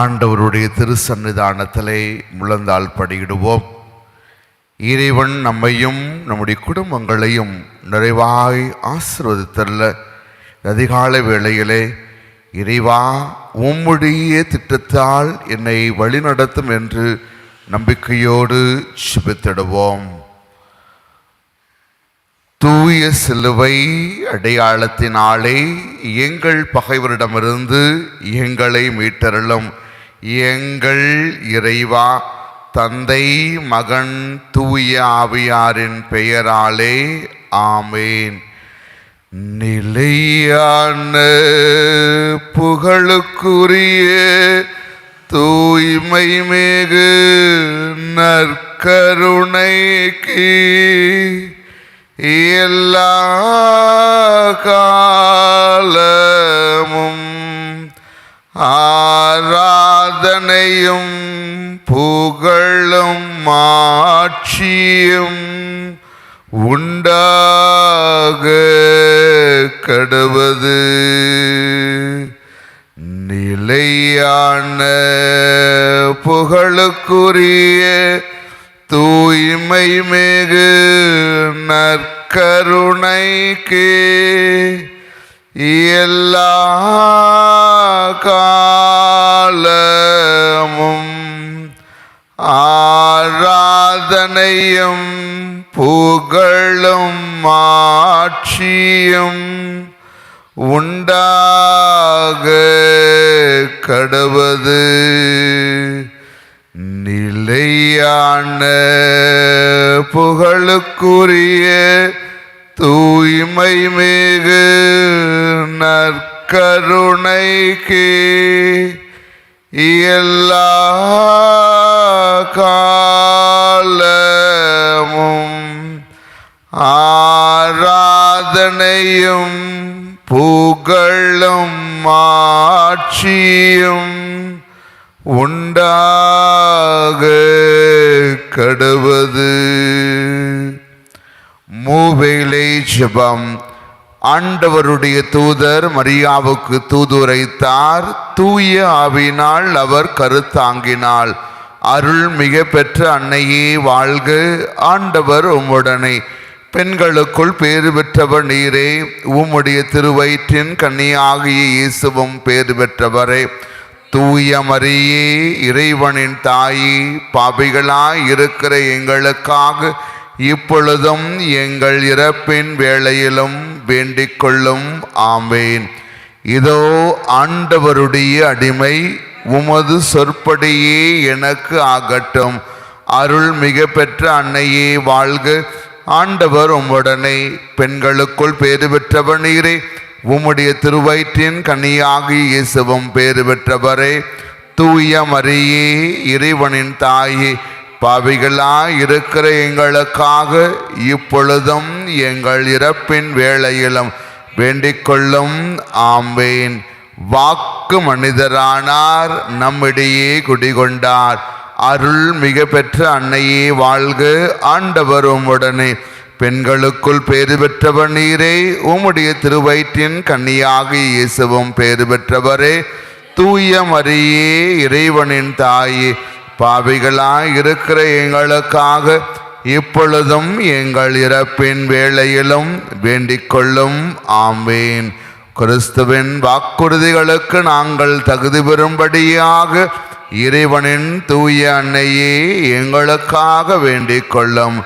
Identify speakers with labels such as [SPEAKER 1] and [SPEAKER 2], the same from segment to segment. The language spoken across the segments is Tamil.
[SPEAKER 1] ஆண்டவருடைய திருசன்னிதானத்திலே முழந்தால் படியிடுவோம். இறைவன் நம்மையும் நம்முடைய குடும்பங்களையும் நிறைவாய் ஆசிர்வதித்தல்ல அதிகாலை வேளையிலே இறைவா உம்முடைய திட்டத்தால் என்னை வழிநடத்தும் என்று நம்பிக்கையோடு சுபித்திடுவோம் தூய சிலுவை அடையாளத்தினாலே எங்கள் பகைவரிடமிருந்து எங்களை மீட்டருளும். எங்கள் இறைவா தந்தை மகன் தூய ஆவியாரின் பெயராலே ஆமேன். நிலையான புகழுக்குரிய தூய்மை மிகு நற்கருணைக்கு எல்லா காலமும் ஆ ஆராதனையும் புகழும் மாட்சியும் உண்டாக கடுவது. நிலையான புகழுக்குரிய தூய்மை மிகு நற்கருணைக்கு எல்லா காலமும் ஆராதனையும் புகழும் ஆட்சியும் உண்டாக கடவது. நிலையான புகழுக்குரிய தூய்மை மிகு நற்கருணைக்கு எல்லா காலமும் ஆராதனையும் புகழும் ஆட்சியும் உண்டாக கடுவது. மூவேலை ஜபம். ஆண்டவருடைய தூதர் மரியாவுக்கு தூதுரைத்தார். தூய ஆவினால் அவர் கருத்தாங்கினாள் அருள் மிக பெற்ற அன்னையே வாழ்க. ஆண்டவர் உம்முடனே. பெண்களுக்குள் பேறு பெற்றவர் நீரே. உம்முடைய திருவயிற்றின் கன்னியாகிய இயேசுவும் பேறு பெற்றவரே. தூய மரியே இறைவனின் தாயே பாபிகளாய் இருக்கிற எங்களுக்காக இப்பொழுதும் எங்கள் இறப்பின் வேளையிலும் வேண்டிக் கொள்ளும் ஆமேன். இதோ ஆண்டவருடைய அடிமை உமது சொற்படியே எனக்கு ஆகட்டும். அருள் மிக பெற்ற அன்னையே வாழ்க. ஆண்டவர் உம்முடனே பெண்களுக்குள் பேறு பெற்றவர் நீரே. உம்முடைய திருவயிற்றின் கனியாகி இயேசுவும் பேறு பெற்றவரே. தூய மரியே இறைவனின் தாயே பாவிகளாய் இருக்கிற எங்களுக்காக இப்பொழுதும் எங்கள் இறப்பின் வேளையிலும் வேண்டிக் கொள்ளும் ஆம்பேன் வாக்கு மனிதரானார் நம்மிடையே குடிகொண்டார். அருள் மிக பெற்ற அன்னையே வாழ்க. ஆண்டவரும் உடனே பெண்களுக்குள் பேறு பெற்றவர் நீரே. உம்முடைய திருவயிற்றின் கன்னியாக இயேசுவும் பேறு பெற்றவரே. தூய மரியே இறைவனின் தாயே பாவிகளாய் இருக்கிற எங்களுக்காக இப்பொழுதும் எங்கள் இறப்பின் வேளையிலும் வேண்டிக் கொள்ளும் ஆம்பேன் கிறிஸ்துவின் வாக்குறுதிகளுக்கு நாங்கள் தகுதி பெறும்படியாக இறைவனின் தூய அன்னையே எங்களுக்காக வேண்டிக் கொள்ளும்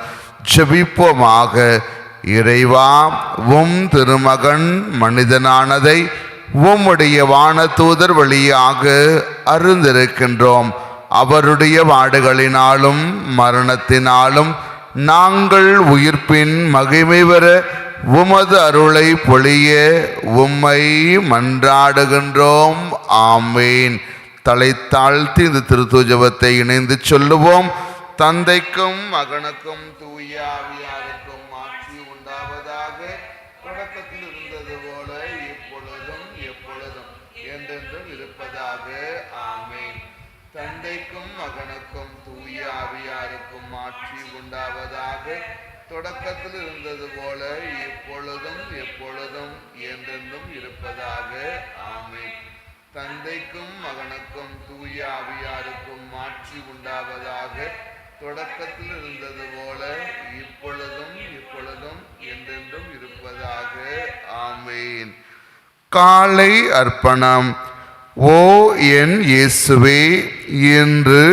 [SPEAKER 1] ஜெபிப்போமாக. இறைவா உம் திருமகன் மனிதனானதை உம்முடைய வான தூதர் வழியாக அருந்திருக்கின்றோம் அவருடைய வாடுகளினாலும் மரணத்தினாலும் நாங்கள் உயிர்ப்பின் மகிமை பெற உமது அருளை பொழிய உம்மை மன்றாடுகின்றோம். ஆமேன். தலை தாழ்த்தி இந்த திருத்தூஜபத்தை இணைந்து சொல்லுவோம். தந்தைக்கும் மகனுக்கும் தூயாவியாருக்கும் தொடக்கத்தில் இருந்தது போல இப்பொழுதும் எப்பொழுதும் என்றென்றும் இருப்பதாக. ஆமை தந்தைக்கும் மகனுக்கும் தூய அவியாருக்கும் மாற்றி உண்டாவதாக தொடக்கத்தில் இருந்தது போல இப்பொழுதும் இப்பொழுதும் என்றென்றும் இருப்பதாக. ஆமேன். காலை அர்ப்பணம். ஓ என் இயேசுவே இன்று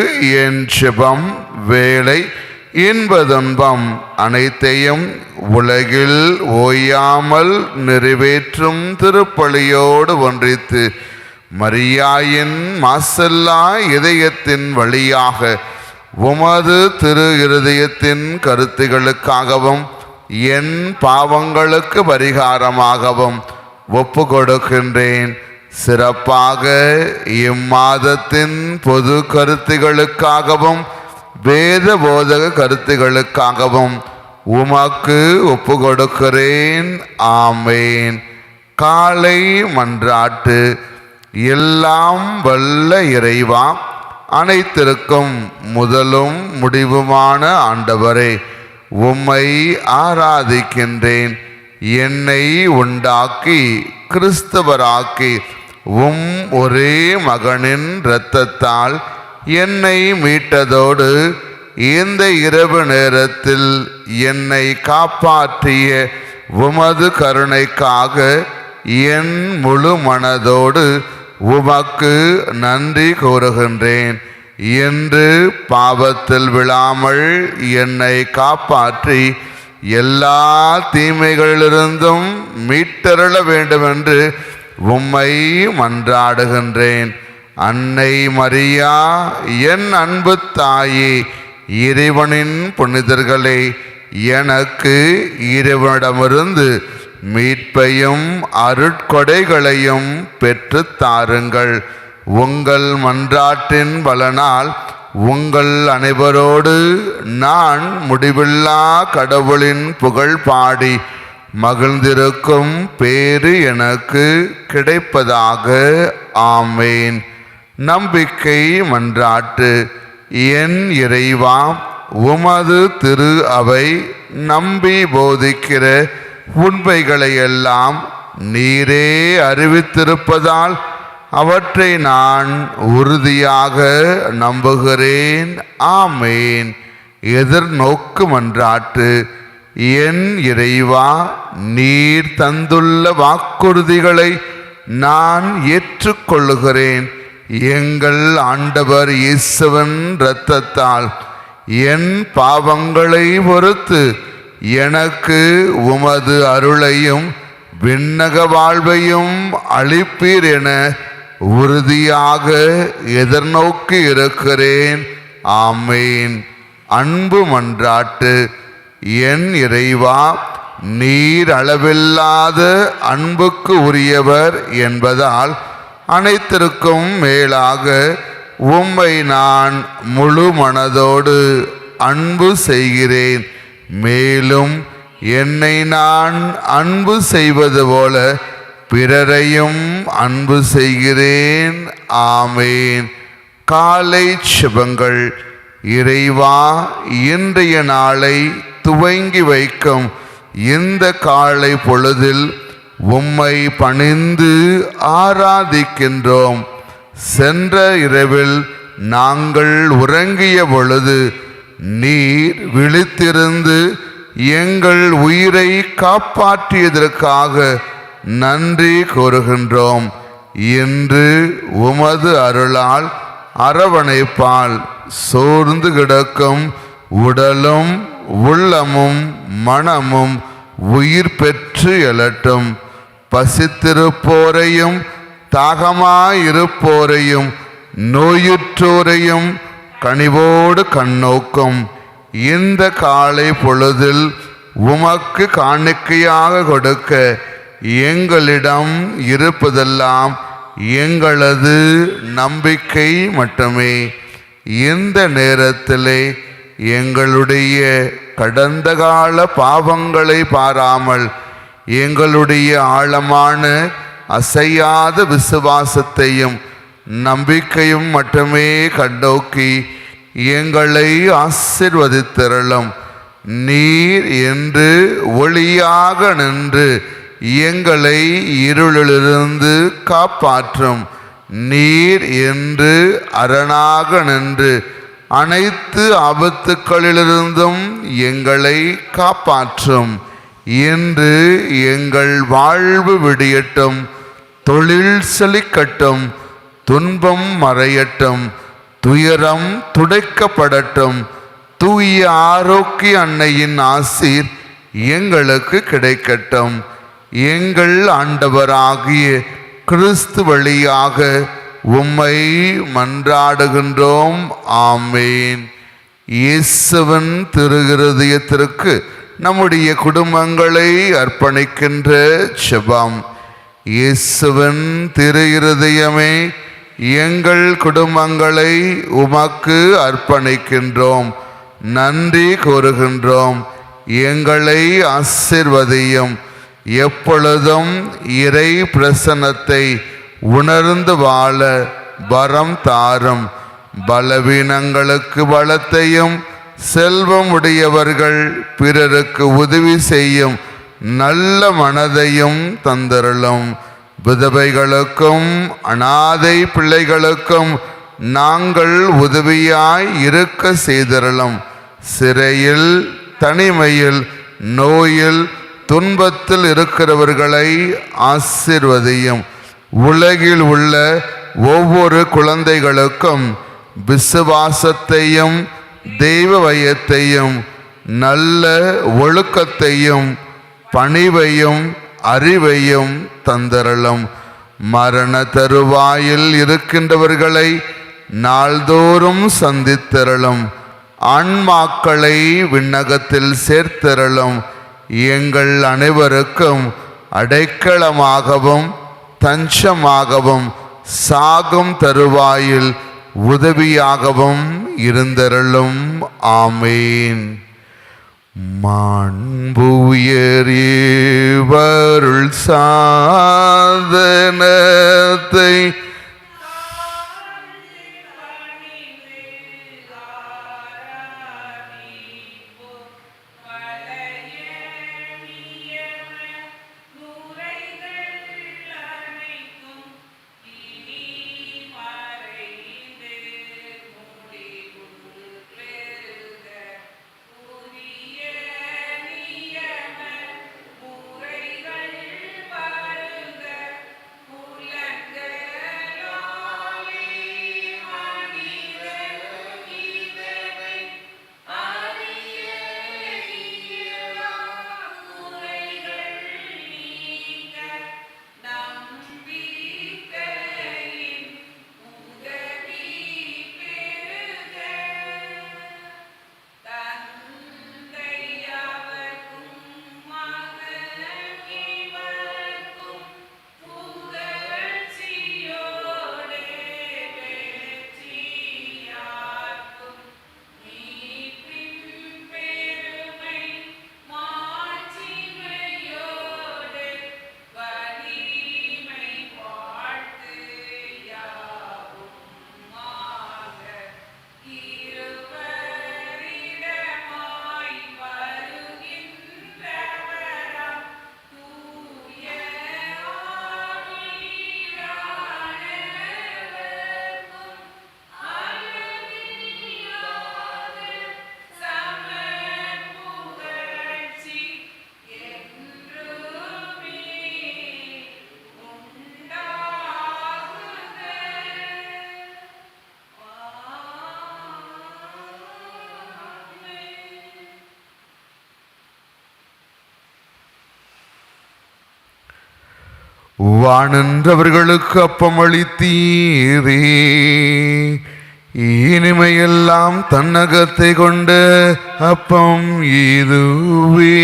[SPEAKER 1] என் செபம் வேலை இன்பதுன்பம் அனைத்தையும் உலகில் ஓயாமல் நிறைவேற்றும் திருப்பலியோடு ஒன்றித்து மரியாயின் மாசல்லா இதயத்தின் வழியாக உமது திரு இருதயத்தின் கருத்துகளுக்காகவும் என் பாவங்களுக்கு பரிகாரமாகவும் ஒப்பு கொடுக்கின்றேன் சிறப்பாக இம்மாதத்தின் பொது கருத்துகளுக்காகவும் வேத போதக கருத்துகளுக்காகவும் உமக்கு ஒப்பு கொடுக்கிறேன் ஆமேன். காலை மன்றாட்டு. எல்லாம் வல்ல இறைவா அனைத்திற்கும் முதலும் முடிவுமான ஆண்டவரே உம்மை ஆராதிக்கின்றேன். என்னை உண்டாக்கி கிறிஸ்தவராக்கி உம் ஒரே மகனின் இரத்தத்தால் என்னை மீட்டதோடு இந்த இரவு நேரத்தில் என்னை காப்பாற்றிய உமது கருணைக்காக என் முழு மனதோடு உமக்கு நன்றி கூறுகின்றேன். என்று பாவத்தில் விழாமல் என்னை காப்பாற்றி எல்லா தீமைகளிலிருந்தும் மீட்டருள வேண்டுமென்று உம்மை மன்றாடுகின்றேன். அன்னை மரியா என் அன்பு தாயே இறைவனின் புனிதர்களே எனக்கு இறைவனிடமிருந்து மீட்பையும் அருட்கொடைகளையும் பெற்றுத் தாருங்கள். உங்கள் மன்றாட்டின் பலனால் உங்கள் அனைவரோடு நான் முடிவில்லா கடவுளின் புகழ் பாடி மகிழ்ந்திருக்கும் பேறு எனக்கு கிடைப்பதாக. ஆமேன். நம்பிக்கை மன்றாட்டு. என் இறைவா உமது திரு அவை நம்பி போதிக்கிற உண்மைகளையெல்லாம் நீரே அறிவித்திருப்பதால் அவற்றை நான் உறுதியாக நம்புகிறேன். ஆமேன். எதிர்நோக்கு மன்றாட்டு. என் இறைவா நீர் தந்துள்ள வாக்குறுதிகளை நான் ஏற்றுக்கொள்ளுகிறேன். எங்கள் ஆண்டவர் இயேசுவன் இரத்தத்தால் என் பாவங்களை பொறுத்து எனக்கு உமது அருளையும் விண்ணக வாழ்வையும் அளிப்பீர் என உறுதியாக எதிர்நோக்கி இருக்கிறேன். ஆமேன். அன்பு மன்றாட்டு என் இறைவா நீர் அளவில்லாத அன்புக்கு உரியவர் என்பதால் அனைத்திற்கும் மேலாக உம்மை நான் முழு மனதோடு அன்பு செய்கிறேன். மேலும் என்னை நான் அன்பு செய்வது போல பிறரையும் அன்பு செய்கிறேன். ஆமேன். காலை சிவங்கள் இறைவா இன்றைய நாளை துவங்கி வைக்கும் இந்த காலை பொழுதில் உம்மை பணிந்து ஆராதிக்கின்றோம். சென்ற இரவில் நாங்கள் உறங்கிய பொழுது நீர் விழித்திருந்து எங்கள் உயிரை காப்பாற்றியதற்காக நன்றி கூறுகின்றோம். என்று உமது அருளால் அரவணைப்பால் சோர்ந்து கிடக்கும் உடலும் உள்ளமும் மனமும் உயிர் பெற்று எழட்டும். பசித்திருப்போரையும் தாகமாயிருப்போரையும் நோயுற்றோரையும் கனிவோடு கண்ணோக்கும். இந்த காலை பொழுதில் உமக்கு காணிக்கையாக கொடுக்க எங்களிடம் இருப்பதெல்லாம் எங்களது நம்பிக்கை மட்டுமே. இந்த நேரத்திலே எங்களுடைய கடந்த கால பாவங்களை பாராமல் எங்களுடைய ஆழமான அசையாத விசுவாசத்தையும் நம்பிக்கையும் மட்டுமே கண்டோக்கி எங்களை ஆசிர்வதித்திரளும். நீர் என்று ஒளியாக நின்று எங்களை இருளிலிருந்து காப்பாற்றும். நீர் என்று அரணாக நின்று அனைத்து ஆபத்துக்களிலிருந்தும் எங்களை காப்பாற்றும். என்று எங்கள் வாழ்வு விடியட்டும் தொழில் செழிக்கட்டும் துன்பம் மறையட்டும் துயரம் துடைக்கப்படட்டும். தூய ஆரோக்கிய அன்னையின் ஆசீர் எங்களுக்கு கிடைக்கட்டும். எங்கள் ஆண்டவராகிய கிறிஸ்து வழியாக உம்மை மன்றாடுகின்றோம். ஆமேன். இயேசுவன் திருகிருதயத்திற்கு நம்முடைய குடும்பங்களை அர்ப்பணிக்கின்ற செபம் இயேசுவின் திரு இருதயமே எங்கள் குடும்பங்களை உமக்கு அர்ப்பணிக்கின்றோம். நன்றி கூறுகின்றோம். எங்களை ஆசிர்வதியும். எப்பொழுதும் இறை பிரசன்னத்தை உணர்ந்து வாழ வரம் தாரும். பலவீனங்களுக்கு பலத்தையும் செல்வம் உடையவர்கள் பிறருக்கு உதவி செய்யும் நல்ல மனதையும் தந்தருளும். விதவைகளுக்கும் அனாதை பிள்ளைகளுக்கும் நாங்கள் உதவியாய் இருக்க செய்தருளும். சிறையில் தனிமையில் நோயில் துன்பத்தில் இருக்கிறவர்களை ஆசிர்வதையும். உலகில் உள்ள ஒவ்வொரு குழந்தைகளுக்கும் விசுவாசத்தையும் தெய்வ வயத்தையும் நல்ல ஒழுக்கத்தையும் பணிவையும் அறிவையும் தந்தரலும் மரண தருவாயில் இருக்கின்றவர்களை நாள்தோறும் சந்தித்தரலும் ஆன்மாக்களை விண்ணகத்தில் சேர்த்தரலும் எங்கள் அனைவருக்கும் அடைக்கலமாகவும் தஞ்சமாகவும் சாகும் தருவாயில் உதவியாகவும் இருந்தருளும். ஆமேன். மாண்புயரியவருள் சாதனத்தை வானன்றவர்களுக்கு அப்பம் அளித்தீரே இனிமையெல்லாம் தன்னகத்தை கொண்ட அப்பம் இதுவே.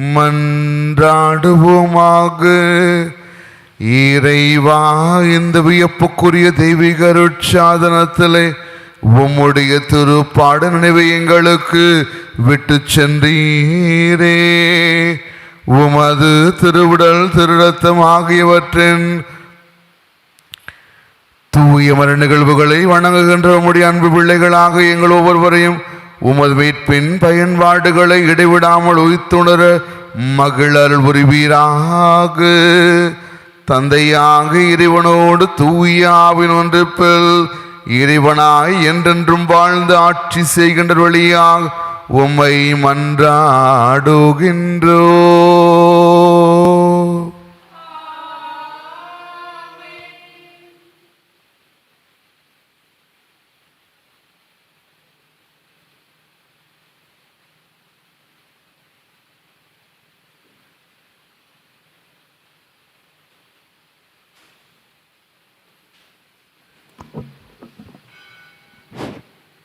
[SPEAKER 1] மன்றாடுவோமாக. இறைவா இந்த வியப்புக்குரிய தெய்வீக அருட்சாதனத்திலே உம்முடைய திருப்பாட நினைவை எங்களுக்கு விட்டு சென்றீரே. உமது திருவிடல் திருரத்தம் ஆகியவற்றின் தூய மர நிகழ்வுகளை வணங்குகின்ற உம்முடைய அன்பு பிள்ளைகளாக எங்கள் ஒவ்வொருவரையும் உமது மீட்பின் பயன்பாடுகளை இடைவிடாமல் உய்த்துணர மகிழல் புரிவீராக. தந்தையாக இறைவனோடு தூயாவின் ஒன்றிப்பில் இறைவனாய் என்றென்றும் வாழ்ந்து ஆட்சி செய்கின்ற வழியாக உமை மன்றாடுகின்றோ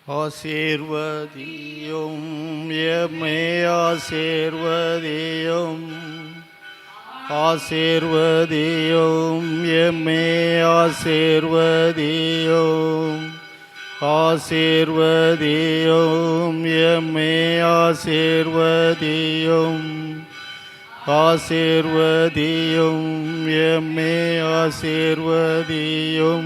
[SPEAKER 2] ആശീർവദിയും യമേ ആശീർവദിയും ആശീർവദിയും യമേ ആശീർവദിയും ആശീർവദിയും യമേ ആശീർവദിയും ആശീർവദിയും യമേ ആശീർവദിയും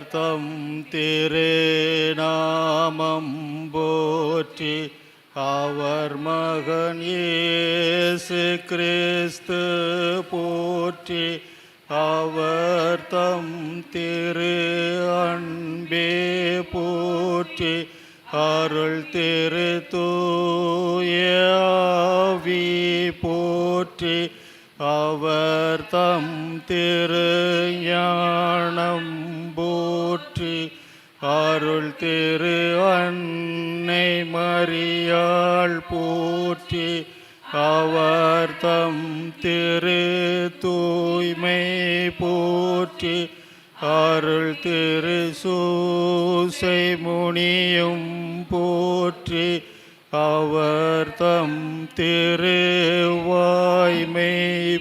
[SPEAKER 2] தம் திருநாமம் போற்றி அவர் மகன் இயேசு கிறிஸ்து போற்றி அவர் தம் திரு அன்பே போற்றி அருள் திரு தூயாவி போற்றி அவர் தம் திரு ஞானம் போற்றி அருள் திரு அன்னை மறியாள் போற்றி அவர் தம் திரு தூய்மை போற்றி அருள் திரு சூசை முனியும் போற்றி அவர் தம் திருவாய்மை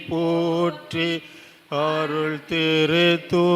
[SPEAKER 2] போற்றி அருள் திரு தூதரமர